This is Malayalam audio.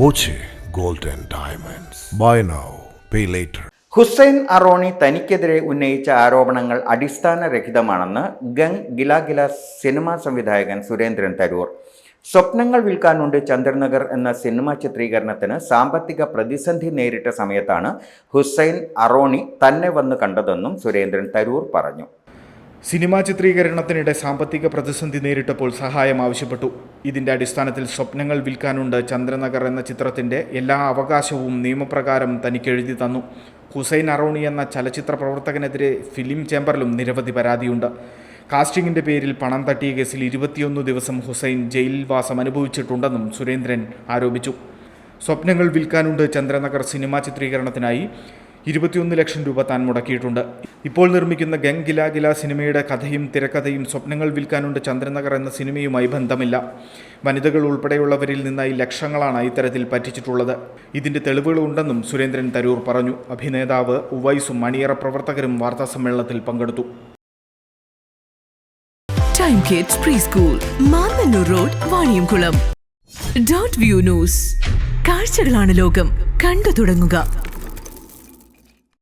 Boche golden diamonds. Buy now pay later. Hussain അറോണി തനിക്കെതിരെ ഉന്നയിച്ച ആരോപണങ്ങൾ അടിസ്ഥാനരഹിതമാണെന്ന് ഗംഗ് ഗിലാഗില സിനിമാ സംവിധായകൻ സുരേന്ദ്രൻ തരൂർ. സ്വപ്നങ്ങൾ വിൽക്കാനുണ്ട് ചന്ദ്രനഗർ എന്ന സിനിമാ ചിത്രീകരണത്തിന് സാമ്പത്തിക പ്രതിസന്ധി നേരിട്ട സമയത്താണ് ഹുസൈൻ അറോണി തന്നെ വന്ന് കണ്ടതെന്നും സുരേന്ദ്രൻ തരൂർ പറഞ്ഞു. സിനിമാ ചിത്രീകരണത്തിനിടെ സാമ്പത്തിക പ്രതിസന്ധി നേരിട്ടപ്പോൾ സഹായം ആവശ്യപ്പെട്ടു. ഇതിന്റെ അടിസ്ഥാനത്തിൽ സ്വപ്നങ്ങൾ വിൽക്കാനുണ്ട് ചന്ദ്രനഗർ എന്ന ചിത്രത്തിന്റെ എല്ലാ അവകാശവും നിയമപ്രകാരം തനിക്ക് എഴുതി തന്നു. ഹുസൈൻ അറോണി എന്ന ചലച്ചിത്ര പ്രവർത്തകനെതിരെ ഫിലിം ചേംബറിലും നിരവധി പരാതിയുണ്ട്. കാസ്റ്റിംഗിന്റെ പേരിൽ പണം തട്ടിയ കേസിൽ ഇരുപത്തിയൊന്ന് ദിവസം ഹുസൈൻ ജയിലിൽ വാസം അനുഭവിച്ചിട്ടുണ്ടെന്നും സുരേന്ദ്രൻ ആരോപിച്ചു. സ്വപ്നങ്ങൾ വിൽക്കാനുണ്ട് ചന്ദ്രനഗർ സിനിമാ ചിത്രീകരണത്തിനായി. ഇരുപത്തിയൊന്ന് ലക്ഷം രൂപ താൻ മുടക്കിയിട്ടുണ്ട്. ഇപ്പോൾ നിർമ്മിക്കുന്ന ഗംഗ് ഗില ഗില സിനിമയുടെ കഥയും തിരക്കഥയും സ്വപ്നങ്ങൾ വിൽക്കാനുണ്ട് ചന്ദ്രനഗർ എന്ന സിനിമയുമായി ബന്ധമില്ല. വനിതകൾ ഉൾപ്പെടെയുള്ളവരിൽ നിന്നായി ലക്ഷങ്ങളാണ് ഇത്തരത്തിൽ പറ്റിച്ചിട്ടുള്ളത്. ഇതിന്റെ തെളിവുകളുണ്ടെന്നും സുരേന്ദ്രൻ തരൂർ പറഞ്ഞു. അഭിനേതാവ് ഉവൈസും മണിയറ പ്രവർത്തകരും വാർത്താസമ്മേളനത്തിൽ പങ്കെടുത്തു. Time kids pre school Mannanur road Vaniyamkulam dot view news കാഴ്ചകളാണ് ലോകം. കണ്ടു തുടങ്ങുക.